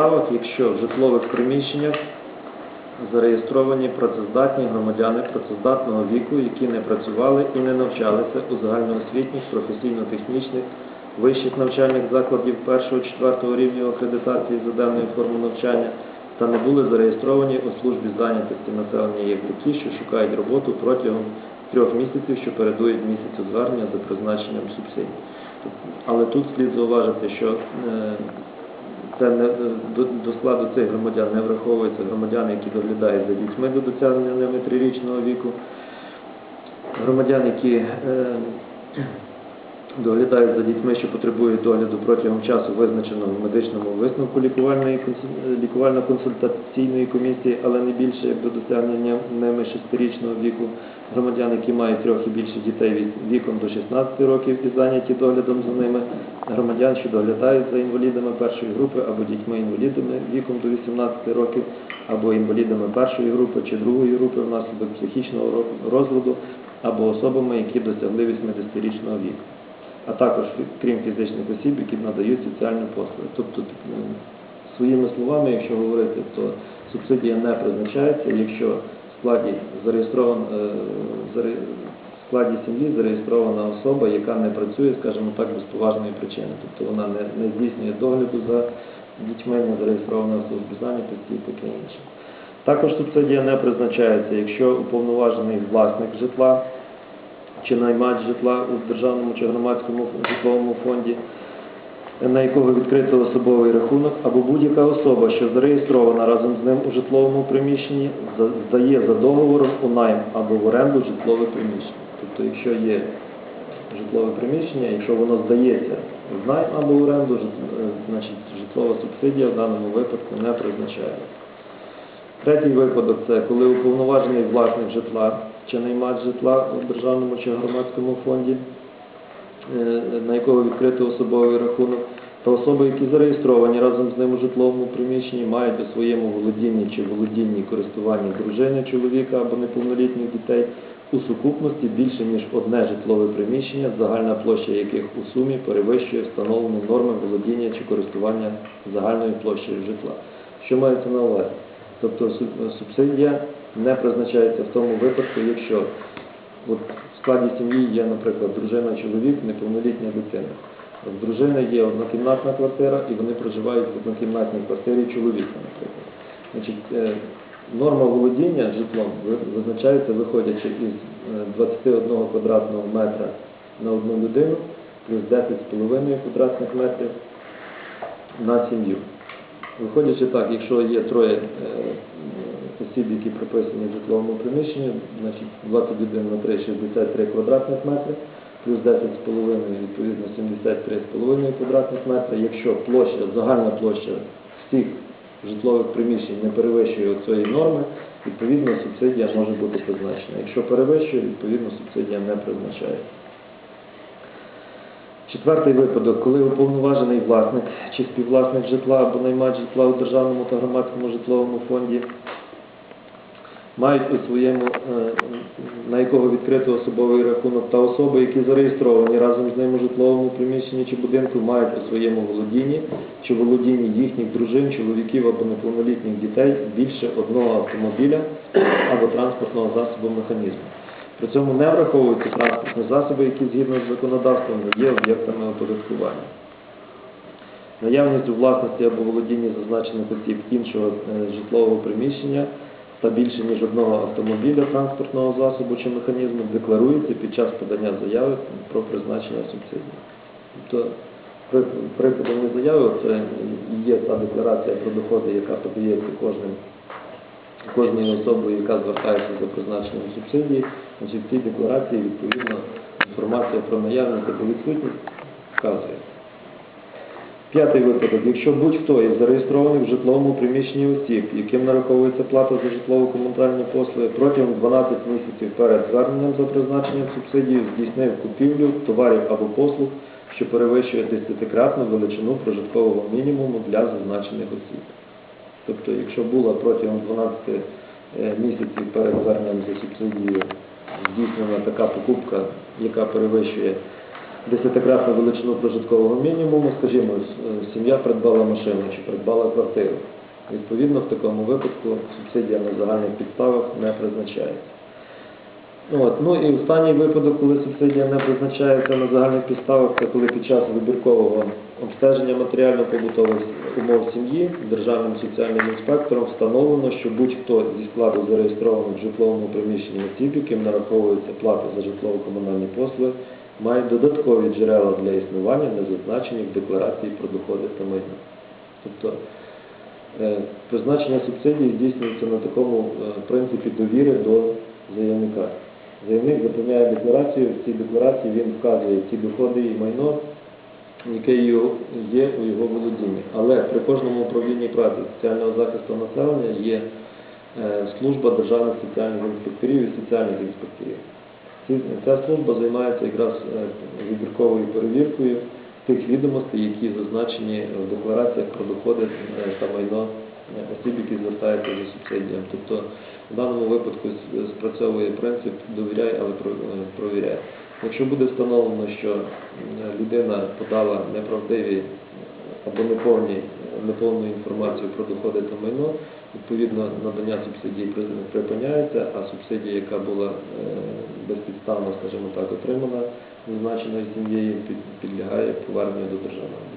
підставах, якщо в житлових приміщеннях зареєстровані працездатні громадяни працездатного віку, які не працювали і не навчалися у загальноосвітніх, професійно-технічних, вищих навчальних закладів 1-4 рівня акредитації за даною формою навчання та не були зареєстровані у службі зайнятості населення як такі, що шукають роботу протягом трьох місяців, що передують місяцю звернення за призначенням субсидій. Але тут слід зауважити, що е, це не, до, до складу цих громадян не враховуються громадяни, які доглядають за дітьми до досягнення ними трирічного віку, громадян, які е, доглядають за дітьми, що потребують догляду протягом часу, визначеного в медичному висновку лікувально-консультаційної комісії, але не більше як до досягнення ними шестирічного віку, громадян, які мають трьох і більше дітей від- віком до 16 років і зайняті доглядом за ними, громадян, що доглядають за інвалідами першої групи або дітьми-інвалідами віком до 18 років, або інвалідами першої групи чи другої групи внаслідок психічного ро- розладу, або особами, які досягли 80-річного віку а також крім фізичних осіб, які надають соціальні послуги. Тобто, е, своїми словами, якщо говорити, то субсидія не призначається, якщо в складі зареєстрован е, в складі сім'ї зареєстрована особа, яка не працює, скажімо так, без поважної причини. Тобто вона не, не здійснює догляду за дітьми, не зареєстрована в службі зайнятості і таке інше. Також субсидія не призначається, якщо уповноважений власник житла чи наймач житла у державному чи громадському житловому фонді, на якого відкрито особовий рахунок, або будь-яка особа, що зареєстрована разом з ним у житловому приміщенні, здає за договором у найм або в оренду житлове приміщення. Тобто, якщо є житлове приміщення, якщо воно здається в найм або в оренду, е, значить житлова субсидія в даному випадку не призначається. Третій випадок це коли уповноважений власник житла чи наймач житла у державному чи громадському фонді, е, на якого відкрито особовий рахунок, та особи, які зареєстровані разом з ним у житловому приміщенні, мають у своєму володінні чи володінні користуванні дружини, чоловіка або неповнолітніх дітей у сукупності більше ніж одне житлове приміщення, загальна площа яких у сумі перевищує встановлені норми володіння чи користування загальною площею житла. Що мається на увазі? Тобто субсидія не призначається в тому випадку, якщо от в складі сім'ї є, наприклад, дружина, чоловік, неповнолітня дитина. В дружини є однокімнатна квартира і вони проживають в однокімнатній квартирі чоловіка, наприклад. Значить, е, норма володіння житлом визначається, виходячи із е, 21 квадратного метра на одну людину, плюс 10,5 квадратних метрів на сім'ю. Виходячи так, якщо є троє е, осіб, які прописані в житловому приміщенні, значить 21 на 3 – 63 квадратних метри, плюс 10,5 відповідно 73,5 квадратних метри. Якщо площа, загальна площа всіх житлових приміщень не перевищує цієї норми, відповідно субсидія може бути призначена. Якщо перевищує, відповідно субсидія не призначається. Четвертий випадок, коли уповноважений власник чи співвласник житла або наймач житла у державному та громадському житловому фонді мають у своєму, е, на якого відкрито особовий рахунок, та особи, які зареєстровані разом з ним у житловому приміщенні чи будинку, мають у своєму володінні чи володінні їхніх дружин, чоловіків або неповнолітніх дітей більше одного автомобіля або транспортного засобу механізму. При цьому не враховуються транспортні засоби, які згідно з законодавством не є об'єктами оподаткування. Наявність у власності або володінні зазначених осіб іншого е, житлового приміщення та більше ніж одного автомобіля, транспортного засобу чи механізму декларується під час подання заяви про призначення субсидії. Тобто при- при поданні заяви це є та декларація про доходи, яка подається кожним кожною особою, яка звертається за призначенням субсидії, значить в цій декларації відповідно інформація про наявність або відсутність вказує. П'ятий випадок. Якщо будь-хто із зареєстрованих в житловому приміщенні осіб, яким нараховується плата за житлово-комунальні послуги, протягом 12 місяців перед зверненням за призначенням субсидії здійснив купівлю товарів або послуг, що перевищує десятикратну величину прожиткового мінімуму для зазначених осіб. Тобто, якщо була протягом 12 е, місяців перед зверненням за субсидією здійснена така покупка, яка перевищує десятикратну величину прожиткового мінімуму, скажімо, сім'я придбала машину чи придбала квартиру. Відповідно, в такому випадку субсидія на загальних підставах не призначається. От. Ну і останній випадок, коли субсидія не призначається на загальних підставах, це коли під час вибіркового обстеження матеріально-побутових умов сім'ї державним соціальним інспектором встановлено, що будь-хто зі складу зареєстрованих в житловому приміщенні осіб, яким нараховується плата за житлово-комунальні послуги, має додаткові джерела для існування, не зазначені в декларації про доходи та майно. Тобто е, призначення субсидії здійснюється на такому е, принципі довіри до заявника. Заявник заповняє декларацію, в цій декларації він вказує ті доходи і майно, яке є у його володінні. Але при кожному управлінні праці соціального захисту населення є е, служба державних соціальних інспекторів і соціальних інспекторів. Ця служба займається якраз е, вибірковою перевіркою тих відомостей, які зазначені в деклараціях про доходи е, та майно е, осіб, які звертаються за субсидіями. Тобто в даному випадку спрацьовує принцип довіряй, але провіряй. Якщо буде встановлено, що людина подала неправдиві або неповні, неповну інформацію про доходи та майно, відповідно надання субсидії припиняється, а субсидія, яка була е, безпідставно, скажімо так, отримана зазначеною сім'єю, підлягає поверненню до бюджету.